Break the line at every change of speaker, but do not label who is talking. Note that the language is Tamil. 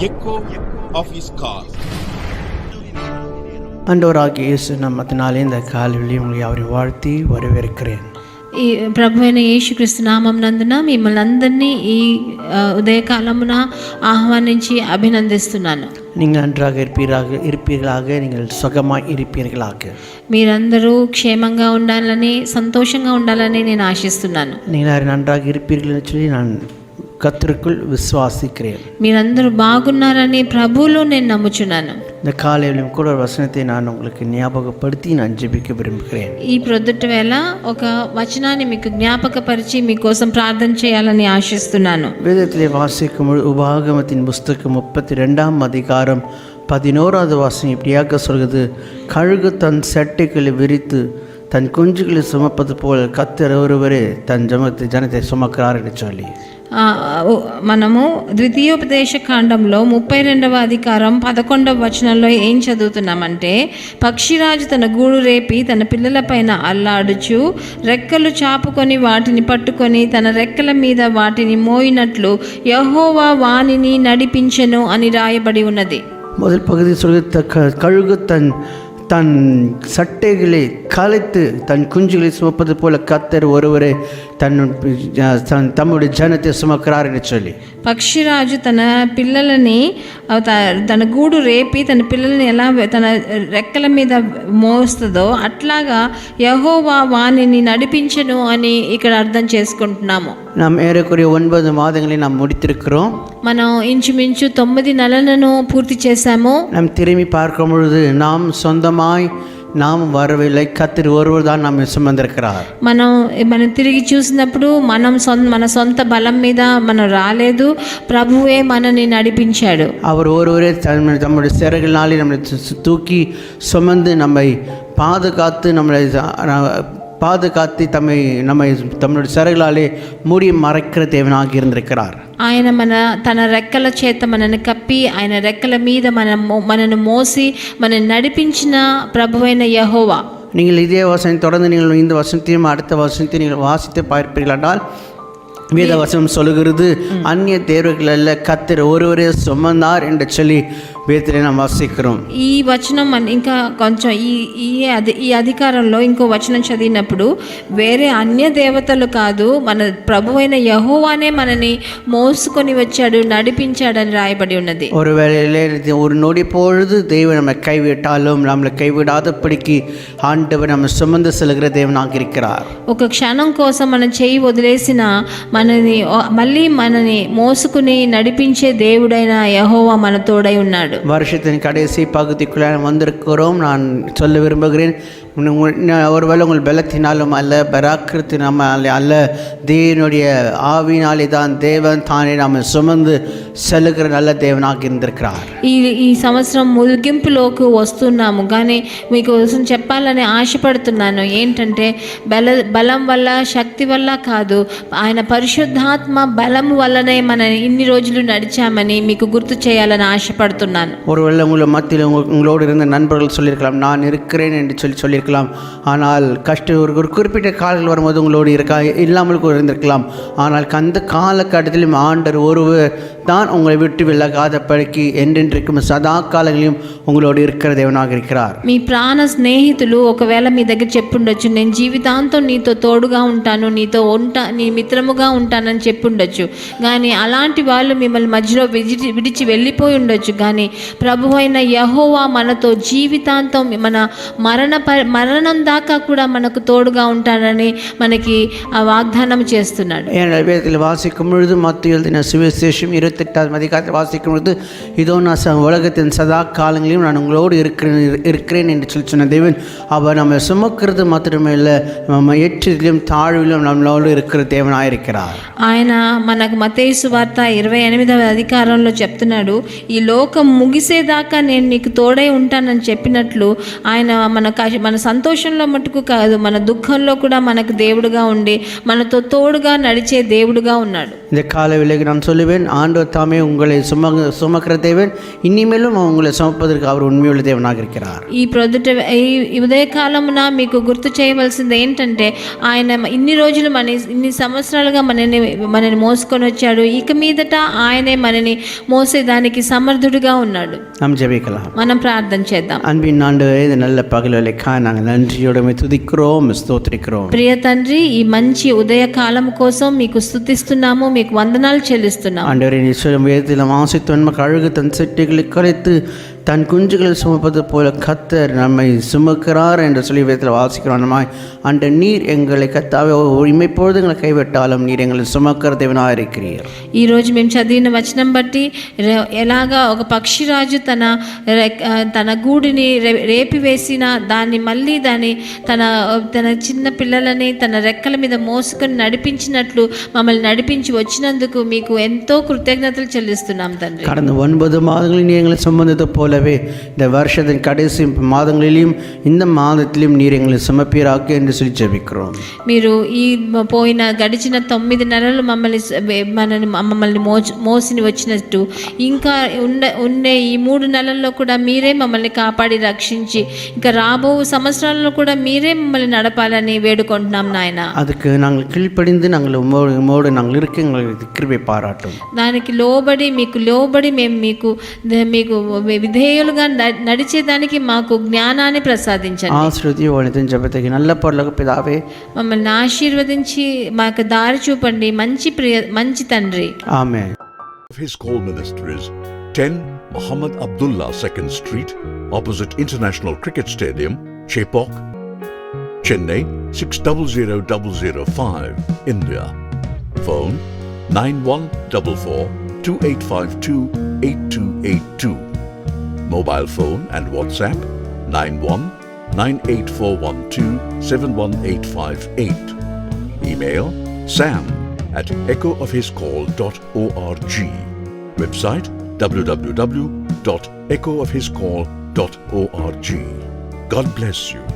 echo of his call.
ஆண்டவராகிய இயேசு நாமத்தினாலே இந்த காலையில் உங்களை அவரை வாழ்த்தி வரவேற்கிறேன்
ఈ ప్రభు అయిన యేసుక్రీస్తు నామం నందున మిమ్మల్ని అందరినీ ఈ ఆ, ఉదయకాలమున ఆహ్వానించి అభినందిస్తున్నాను
நீங்கள் நன்றாக இருப்பீராக இருப்பீர்களாக நீங்கள் சுகமாய் இருப்பீர்களாக
మీరందరూ క్షేమంగా ఉండాలని సంతోషంగా ఉండాలని నేను ఆశిస్తున్నాను
நீங்கள் நன்றாக இருப்பீர்கள் என்று சொல்லி நான் கத்திற்குள் விசுவாசிக்கிறேன்
మీరందరూ బాగున్నారని ప్రభువులో నేను నమ్ముచున్నాను
இந்த காலையிலும் கூட ஒரு வசனத்தை நான் உங்களுக்கு ஞாபகப்படுத்தி நான் ஜெபிக்க விரும்புகிறேன்
ఈ ప్రొద్దుట వేళ ఒక వచనాన్ని మీకు జ్ఞాపకపరిచి మీకోసం ప్రార్థన చేయాలని ఆశిస్తున్నాను
வேதத்திலே வாசிக்கும் பொழுது உபாகமத்தின் புஸ்தகம் முப்பத்தி ரெண்டாம் அதிகாரம் பதினோராவது வாசனம் இப்படியாக சொல்கிறது கழுகு தன் சட்டைகளை விரித்து தன் குஞ்சுகளை சுமப்பது போல் கத்தர் ஒருவரே தன் ஜமத்தை ஜனத்தை சுமக்கிறார் என்று சொல்லி
ఆ, ఓ, మనము ద్వితీయోపదేశ కాండంలో ముప్పై రెండవ అధికారం పదకొండవ వచనంలో ఏం చదువుతున్నామంటే పక్షిరాజు తన గూడు రేపి తన పిల్లలపైన అల్లాడుచు రెక్కలు చాపుకొని వాటిని పట్టుకొని తన రెక్కల మీద వాటిని మోయినట్లు యహోవా వానిని నడిపించెను అని రాయబడి ఉన్నది
முதல் பகுதி சொல்கிறது த- க- கழுகு தன் தன் சட்டைகளை கலைத்து தன் குஞ்சுகளை சுமப்பது போல கத்தர் ஒருவரே தன் தன் தம்முடைய ஜனத்தை சுமக்கிறார் என்று சொல்லி
పక్షిరాజు తన పిల్లలని ఆ, త- తన గూడు రేపి తన పిల్లల్ని ఎలా వె- తన రెక్కల మీద మోస్తుందో అట్లాగా యహోవా వాణిని నడిపించను అని ఇక్కడ అర్థం చేసుకుంటున్నాము
நாம் ஏறக்குறைய ஒன்பது மாதங்களை நாம் முடித்திருக்கிறோம்
మనం ఇంచుమించు తొమ్మిది నెలలను పూర్తి చేశాము
நாம் திரும்பி பார்க்கும் பொழுது நாம் சொந்தமாய் நாம் வரவில்லை கத்தர் ஒருவர் தான் நம்மை சுமந்திருக்கிறார்
మనం మనం తిరిగి చూసినప్పుడు మనం సొంత మన సొంత బలం మీద మనం రాలేదు ప్రభువే మనని నడిపించాడు
அவர் ஒருவரே தம் தம்முடைய சிறகுனாலே நம்மளை சு- சு- தூக்கி சுமந்து நம்மை பாதுகாத்து நம்மளை அஹ், பாதுகாத்து தம்மை நம்மை தம்முடைய சிறகுகளாலே மூடி மறைக்கிற தேவனாக இருந்திருக்கிறார்
ఆయన మన తన రెక్కల చేత మనని కప్పి ఆయన రెక్కల మీద మన మనను మోసి మనని నడిపించిన ప్రభువైన యహోవా
நீங்கள் இதே வசனம் தொடர்ந்து நீங்கள் இந்த வசனத்தையும் அடுத்த வசனத்தையும் நீங்கள் வாசித்து பார்ப்பீர்கள் என்றால் வேத வசனம் சொல்லுகிறது அந்நிய தேர்வுகள் அல்ல கத்தர் ஒருவரே சுமந்தார் என்று சொல்லி வேதத்திலே நாம் வாசிக்கிறோம்
ఈ వచనం మన ఇంకా కొంచెం ఈ ఈ అధి ఈ అధికారంలో ఇంకో వచనం చదివినప్పుడు వేరే అన్య దేవతలు కాదు మన ప్రభువైన యహోవానే మనని మోసుకొని వచ్చాడు నడిపించాడని రాయబడి ఉన్నది
ஒரு வேளையிலே இது ஒரு நொடி பொழுது தெய்வம் நம்மை கைவிட்டாலும் நம்மளை கைவிடாதபடிக்கு ஆண்டவர் நம்ம சுமந்து செல்கிற தேவனாக இருக்கிறார்
ఒక క్షణం కోసం మనం చేయి వదిలేసిన మనని మళ్ళీ మనని మోసుకుని నడిపించే దేవుడైన యహోవా మన తోడై ఉన్నాడు
வருஷத்தின் கடைசி பகுதிக்குள்ளே வந்திருக்கிறோம் நான் சொல்ல விரும்புகிறேன் உங்க- உங்க- ஒருவேளை உங்கள் பலத்தினாலும் அல்ல பராக்கிரத்தினால அல்ல தேவனுடைய ஆவினாலே தான் தேவன் தானே நம்ம சுமந்து செல்லுகிற நல்ல தேவனாக இருந்திருக்கிறார்
ఈ ఈ సంవత్సరం ముగింపులోకి వస్తున్నాము కానీ మీకు కోసం చెప్పాలని ఆశపడుతున్నాను ఏంటంటే బల బలం వల్ల శక్తి వల్ల కాదు ఆయన పరిశుద్ధాత్మ బలం వల్లనే మన ఇన్ని రోజులు నడిచామని మీకు గుర్తు చేయాలని ఆశపడుతున్నాను
ஒருவேளை உங்களை மத்தியில் உங்க- உங்களோடு இருந்த நண்பர்கள் சொல்லியிருக்கலாம் நான் இருக்கிறேன் என்று சொல்லி சொல்லியிருக்கலாம் ஆனால் கஷ்ட ஒரு ஒரு குறிப்பிட்ட காலங்கள் வரும்போது உங்களோடு இருக்கா இல்லாமல் கூட இருந்திருக்கலாம் ஆனால் அந்த காலகட்டத்திலும் ஆண்டர் ஒருவர் தான் உங்களை விட்டு விலகாத பழக்கி என்றென்றைக்கும் சதா காலங்களிலும் உங்களோடு இருக்கிற தேவனாக இருக்கிறார்
మీ ప్రాణ స్నేహితులు ఒకవేళ మీ దగ్గర చెప్పుండొచ్చు నేను జీవితాంతం నీతో తోడుగా ఉంటాను నీతో ఉంటా నీ మిత్రముగా ఉంటానని చెప్పుండొచ్చు కానీ అలాంటి వాళ్ళు మిమ్మల్ని మధ్యలో విడిచి విడిచి వెళ్ళిపోయి ఉండొచ్చు కానీ ప్రభు అయిన యహోవా మనతో జీవితాంతం మన మరణ ప- మరణం దాకా కూడా మనకు తోడుగా ఉంటానని మనకి ఆ వాగ్దానం చేస్తున్నాడు
ஏனென்றால் வேதத்தில் வாசிக்கும் பொழுது மத்திய எழுதின சுவிசேஷம் இருபத்தெட்டாவது அதிகாரத்தில் வாசிக்கும் பொழுது இதோ நான் ச- உலகத்தின் சதா காலங்களிலும் நான் உங்களோடு இருக்கிறேன் இருக்கிறேன் என்று சொல்லி சொன்ன தேவன் அவர் நம்ம சுமக்கிறது மாத்திரமே இல்லை நம்ம ஏற்றத்திலும் தாழ்விலும் நம்மளோடு இருக்கிற தேவனாக இருக்கிறார்
ఆయన మనకు మతేసు వార్త ఇరవై ఎనిమిదవ అధికారంలో చెప్తున్నాడు ఈ లోకం ముగిసేదాకా నేను నీకు తోడై ఉంటానని చెప్పినట్లు ఆయన మన కష- మన సంతోషంలో మటుకు కాదు మన దుఃఖంలో కూడా మనకు దేవుడుగా ఉండి మనతో తోడుగా నడిచే దేవుడుగా ఉన్నాడు
இந்த கால விலைக்கு நான் சொல்லுவேன் ஆண்டவர் ஆண்டவர் தாமே உங்களை சும சுமக்கிற தேவன் இனிமேலும் உங்களை சுமப்பதற்கு அவர் உண்மையுள்ள தேவனாக இருக்கிறார்
ఈ ప్రొద్దుట ఈ ఉదయకాలమున మీకు గుర్తు చేయవలసింది ఏంటంటే ఆయన ఇన్ని రోజులు మన ఇన్ని సంవత్సరాలుగా మనని మనని మోసుకొని వచ్చాడు ఇక మీదట ఆయనే మనని మోసేదానికి సమర్థుడిగా ఉన్నాడు
நாம் ஜெபிக்கலாம்
మనం ప్రార్థన చేద్దాం
அன்பின் ஆண்டவரே இந்த நல்ல பகலுக்காக நாங்கள் நன்றியோடு துதிக்கிறோம் ஸ்தோத்திரிக்கிறோம்
ప్రియ తండ్రి ఈ మంచి ఉదయ కాలం కోసం మీకు స్థుతిస్తున్నాము మీకు వందనాలు చెల్లిస్తున్నాము
ஆண்டவரே நீ சொல்லும் வேதத்தில் வாசித்தவன் மக்கள் கழுகு தன் சிட்டிகளை குறைத்து தன் குஞ்சுகளை சுமப்பது போல கத்தர் நம்மை சுமக்கிறார் என்று சொல்லி வேதத்தில் வாசிக்கிறோம் நம்ம அண்ட நீர் எங்களை கத்தாவே இமைப்பொழுது எங்களை கைவிட்டாலும் நீர் எங்களை சுமக்கிற தேவனாக இருக்கிறீர்
ఈ రోజు మేము చదివిన వచనం బట్టి రే- ఎలాగా ఒక పక్షిరాజు తన రెక్- ఆ, తన గూడిని రే- రేపివేసిన దాన్ని మళ్ళీ దాన్ని తన తన చిన్న పిల్లలని తన రెక్కల మీద మోసుకొని నడిపించినట్లు మమ్మల్ని నడిపించి వచ్చినందుకు మీకు ఎంతో కృతజ్ఞతలు చెల్లిస్తున్నాం తండ్రి
கடந்த ஒன்பது மாதங்களில் நீர் எங்களை சுமந்தது போலவே இந்த வருஷத்தின் கடைசி மாதங்களிலும் இந்த மாதத்திலும் நீர் எங்களை சுமப்பீராக்க என்று சொல்லி ஜெபிக்கிறோம்
మీరు ఈ మ- పోయిన గడిచిన తొమ్మిది నెలలు మమ్మల్ని స- వే- మనని మమ్మల్ని మోచ మోసిని వచ్చినట్టు ఇంకా ఉన్న ఉండే ఈ మూడు నెలల్లో కూడా మీరే మమ్మల్ని కాపాడి రక్షించి ఇంకా రాబో సంవత్సరాల్లో కూడా మీరే మమ్మల్ని నడపాలని వేడుకుంటున్నాం నాయన
அதுக்கு நாங்கள் கீழ்ப்படிந்து நாங்கள் உம்மோடு உம்மோடு நாங்கள் இருக்க எங்களுக்கு கிருபை பாராட்டும்
దానికి లోబడి మీకు లోబడి మేము మీకు ద- మీకు విధేయులుగా నిర్భేయులుగా నడిచేదానికి మాకు జ్ఞానాన్ని ప్రసాదించండి
ఆశ్రుతి జపతగి నల్ల పొరలకు పిదావే
మమ్మల్ని ఆశీర్వదించి మాకు దారి చూపండి మంచి ప్రియ మంచి తండ్రి
ఆమె His call ministries 10 Muhammad Abdullah 2nd Street, opposite International Cricket Stadium, Chepok, Chennai 600005, India. Phone 9144 2852 8282. Mobile phone and WhatsApp 91 98412 71858. Email sam at echoofhiscall.org. Website www.echoofhiscall.org. God bless you.